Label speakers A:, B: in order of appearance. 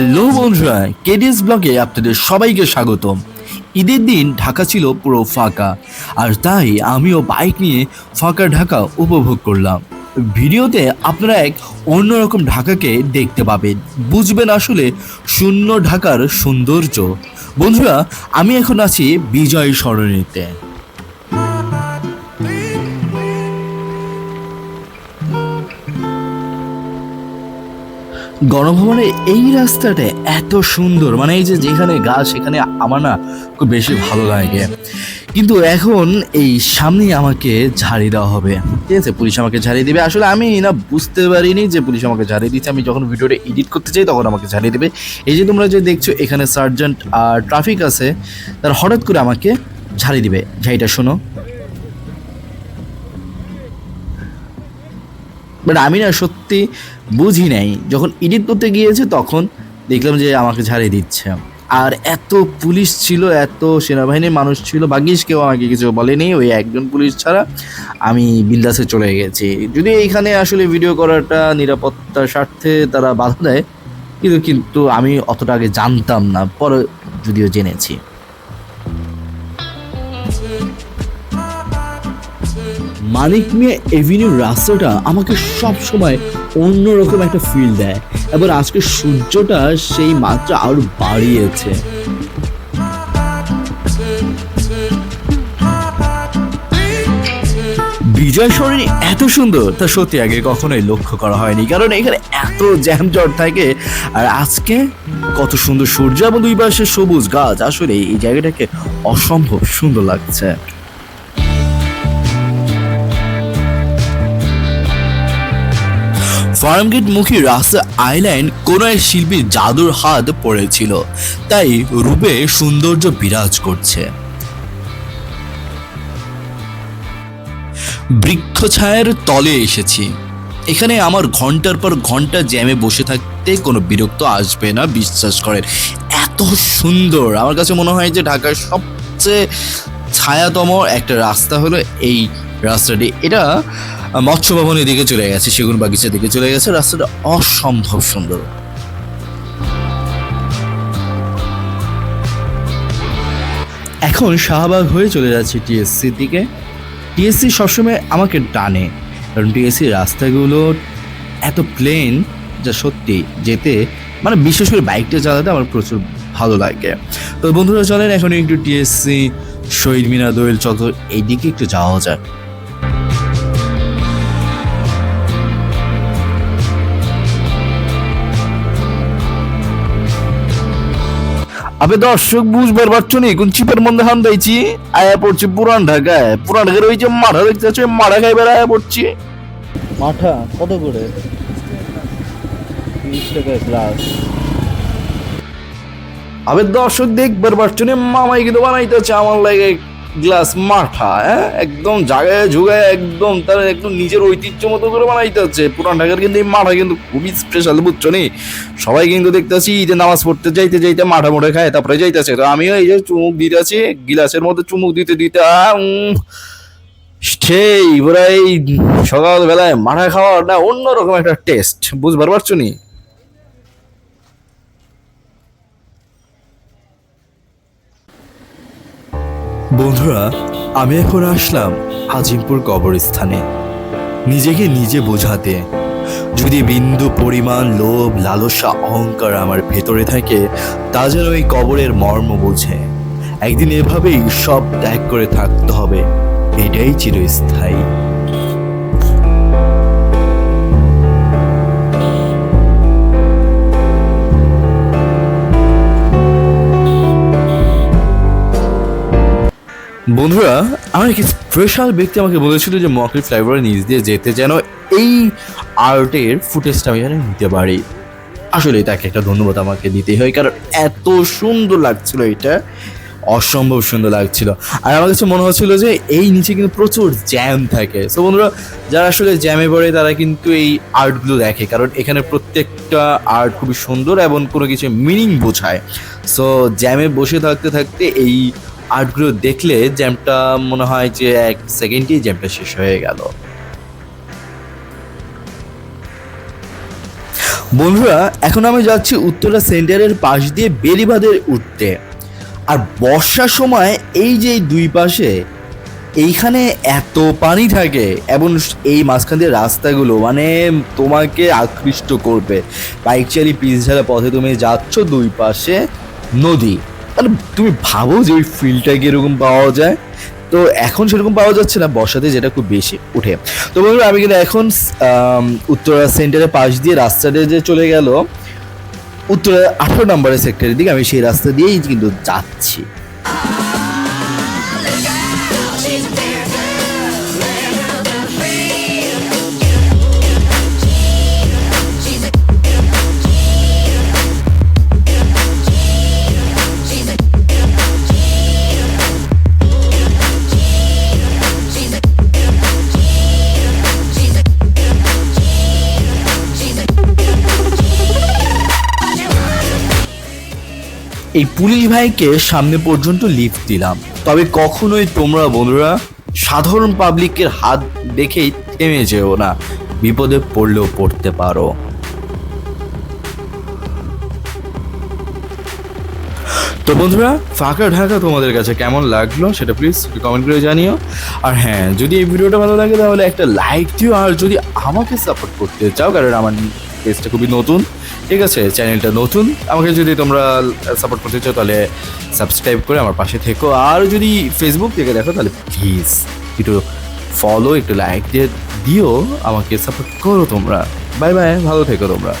A: Hello বন্ধুরা, KDS ব্লগে আপনাদের সবাইকে স্বাগতম। ঈদের দিন ঢাকা ছিল পুরো ফাঁকা, আর তাই আমিও বাইক নিয়ে ফাঁকা ঢাকা উপভোগ করলাম। ভিডিওতে আপনারা এক অন্যরকম ঢাকাকে দেখতে পাবেন। বুঝবেন আসলে শূন্য ঢাকার সৌন্দর্য। বন্ধুরা, আমি এখন আছি বিজয় সরণিতে। গণভবনের এই রাস্তাটা এত সুন্দর। মানে এই যে যেখানে গাছ, সেখানে আমার না খুব বেশি ভালো লাগে। কিন্তু এখন এই সামনেই আমাকে ঝাড়ি দেওয়া হবে। ঠিক আছে? পুলিশ আমাকে ঝাড়ি দেবে। আসলে আমি না বুঝতে পারিনি যে পুলিশ আমাকে ঝাড়ি দিচ্ছে আমি যখন ভিডিওটা এডিট করতে চাই, তখন আমাকে ঝাড়ি দেবে। এই যে তোমরা যে দেখছ, এখানে সার্জেন্ট আর ট্রাফিক আছে, তার হঠাৎ করে আমাকে ঝাড়ি দিবে। ঝাড়িটা শোনো। বাট আমি না সত্যি বুঝি নাই। যখন এডিট করতে গিয়েছে, তখন দেখলাম যে আমাকে ঝাড়িয়ে দিচ্ছে। আর এত পুলিশ ছিল, এত সেনাবাহিনীর মানুষ ছিল, ভাগ্যিস কেউ আমাকে কিছু বলেনি, ওই একজন পুলিশ ছাড়া আমি বিন্দাসে চলে গেছি। যদি এইখানে আসলে ভিডিও করাটা নিরাপত্তার স্বার্থে তারা বাধা দেয়, কিন্তু কিন্তু আমি অতটা আগে জানতাম না, পরে যদিও জেনেছি। মানিক মিয়া এভিনিউ রাস্তাটা আমাকে সব সময় অন্যরকম একটা ফিল দেয়। এবার আজকে সূর্যটা সেই মাত্রা আরও বাড়িয়েছে। বিজয় সরণি এত সুন্দর, তা সত্যি আগে কখনোই লক্ষ্য করা হয়নি, কারণ এখানে এত জ্যাম জট থাকে। আর আজকে কত সুন্দর সূর্য এবং দুই পাশে সবুজ গাছ, আসলে এই জায়গাটাকে অসম্ভব সুন্দর লাগছে। ফার্মগেট মুখী রাস্তা আইল্যান্ড কোন এক শিল্পীর জাদুর হাত পড়েছিল। তাই রূপে সৌন্দর্য বিরাজ করছে। বৃক্ষছায়ের তলে এসেছি। এখানে আমার ঘণ্টার পর ঘণ্টা জ্যামে বসে থাকতে কোনো বিরক্ত আসবে না, বিশ্বাস করেন। এত সুন্দর। আমার কাছে মনে হয় যে ঢাকার সবচেয়ে ছায়াতম একটা রাস্তা হলো এই রাস্তাটি। এটা মৎস্য ভবনের দিকে চলে গেছে, সেগুন বাগিচার দিকে চলে গেছে, রাস্তাটা অসম্ভব সুন্দর। এখন শাহবাগ হয়ে চলে যাচ্ছে টিএসসির দিকে। টিএসসি সবসময় আমাকে টানে, কারণ টিএসসি রাস্তাগুলো এত প্লেন যা সত্যি যেতে মানে বিশেষ করে বাইকটা চালাতে আমার প্রচুর ভালো লাগে। তো বন্ধুরা চলেন এখন একটু টিএসসি, শহীদ মিনার, দোয়েল চত্বর, এইদিকে একটু যাওয়া যায় আবে দর্শক বুঝবার পারছ নি? কোন চিপের মধ্যে হান দিয়েছি? আয়া পড়ছি পুরান ঢাকায়। পুরান ঢাকার ওই যে মাঠা দেখতে পাচ্ছ? মাঠা খাইবার আয়া পড়ছি। মাঠা? কত করে? তিরিশ টাকা গ্লাস আবে দর্শক দেখবার পারছ নি? মামাই কিন্তু বানাইতেছে আমার লাগে। গ্লাস মাঠা হ্যাঁ? একদম জায়গায় ঝুগায় একদম তার একদম নিজের ঐতিহ্য মতো করে বানাইতে হচ্ছে। পুরান ঢাকার কিন্তু এই মাঠা কিন্তু খুবই স্পেশাল বুঝছ নি? সবাই কিন্তু দেখতেছি ঈদে নামাজ পড়তে যাইতে যাইতে মাঠা মোটে খায়, তারপরে যাইতেছে। তো আমিও এই যে চুমুক দিতেছি গ্লাসের মধ্যে চুমুক দিতে দিতে সেই পুরা এই সকালবেলায় মাঠা খাওয়াটা অন্যরকম একটা টেস্ট বুঝবার পারছ নি? বন্ধুরা, আমি এখন আসলাম আজিমপুর কবরস্থানে। নিজেকে নিজে বোঝাতে। যদি বিন্দু, পরিমাণ, লোভ, লালসা, অহংকার আমার ভেতরে থাকে, তা যেন এই কবরের মর্ম বোঝে। একদিন এভাবেই সব ত্যাগ করে থাকতে হবে। এটাই চিরস্থায়ী। বন্ধুরা, আমার এক স্পেশাল ব্যক্তি আমাকে বলেছিল যে মকরি ফ্লাইওভারের নিচ দিয়ে যেতে যেন এই আর্টের ফুটেজটা আমি যেন নিতে পারি। আসলে তাকে একটা ধন্যবাদ আমাকে দিতেই হয়, কারণ এত সুন্দর লাগছিল এটা। অসম্ভব সুন্দর লাগছিল। আর আমার কাছে মনে হচ্ছিল যে এই নিচে কিন্তু প্রচুর জ্যাম থাকে। সো বন্ধুরা, যারা আসলে জ্যামে পড়ে, তারা কিন্তু এই আর্টগুলো দেখে, কারণ এখানে প্রত্যেকটা আর্ট খুবই সুন্দর এবং কোনো কিছু মিনিং বোঝায়। সো জ্যামে বসে থাকতে থাকতে এই আর্টগুলো দেখলে জ্যামটা মনে হয় যে এক সেকেন্ডেই জ্যামটা শেষ হয়ে গেল। বন্ধুরা, এখন আমি যাচ্ছি উত্তরা সেন্টারের পাশ দিয়ে বেরিবাদের উঠতে। আর বর্ষার সময় এই যে দুই পাশে, এইখানে এত পানি থাকে এবং এই মাঝখান দিয়ে রাস্তাগুলো মানে তোমাকে আকৃষ্ট করবে। বাইক চালিয়ে পিস ঝালা পথে তুমি যাচ্ছ দুই পাশে নদী। মানে তুমি ভাবো যে ওই ফিলটা কীরকম পাওয়া যায়। তো এখন সেরকম পাওয়া যাচ্ছে না, বর্ষাতে যেটা খুব বেশি উঠে তো বন্ধুরা, আমি কিন্তু এখন উত্তরা সেন্টারের পাশ দিয়ে রাস্তাটা যে চলে গেল, উত্তরা আঠারো নম্বরের সেক্টরের দিকে আমি সেই রাস্তা দিয়েই কিন্তু যাচ্ছি। এই পুলিশ ভাইকে সামনে পর্যন্ত লিফট দিলাম। তবে কখনোই তোমরা বন্ধুরা সাধারণ পাবলিকের হাত দেখেই থেমে যেও না। বিপদে পড়লেও পড়তে পারো। তো বন্ধুরা, ফাঁকা ঢাকা তোমাদের কাছে কেমন লাগল সেটা প্লিজ কমেন্ট করে জানিও। আর হ্যাঁ যদি এই ভিডিওটা ভালো লাগে তাহলে একটা লাইক দিও, আর যদি আমাকে সাপোর্ট করতে চাও, কারণ আমার পেজটা খুবই নতুন ঠিক আছে, চ্যানেলটা নতুন, আমাকে যদি তোমরা সাপোর্ট করতে চাও, তাহলে সাবস্ক্রাইব করে আমার পাশে থেকো। আর যদি ফেসবুক থেকে দেখো, তাহলে প্লিজ একটু ফলো একটু লাইক দিয়ে দিও, আমাকে সাপোর্ট করো তোমরা। বাই বাই ভালো থেকো তোমরা।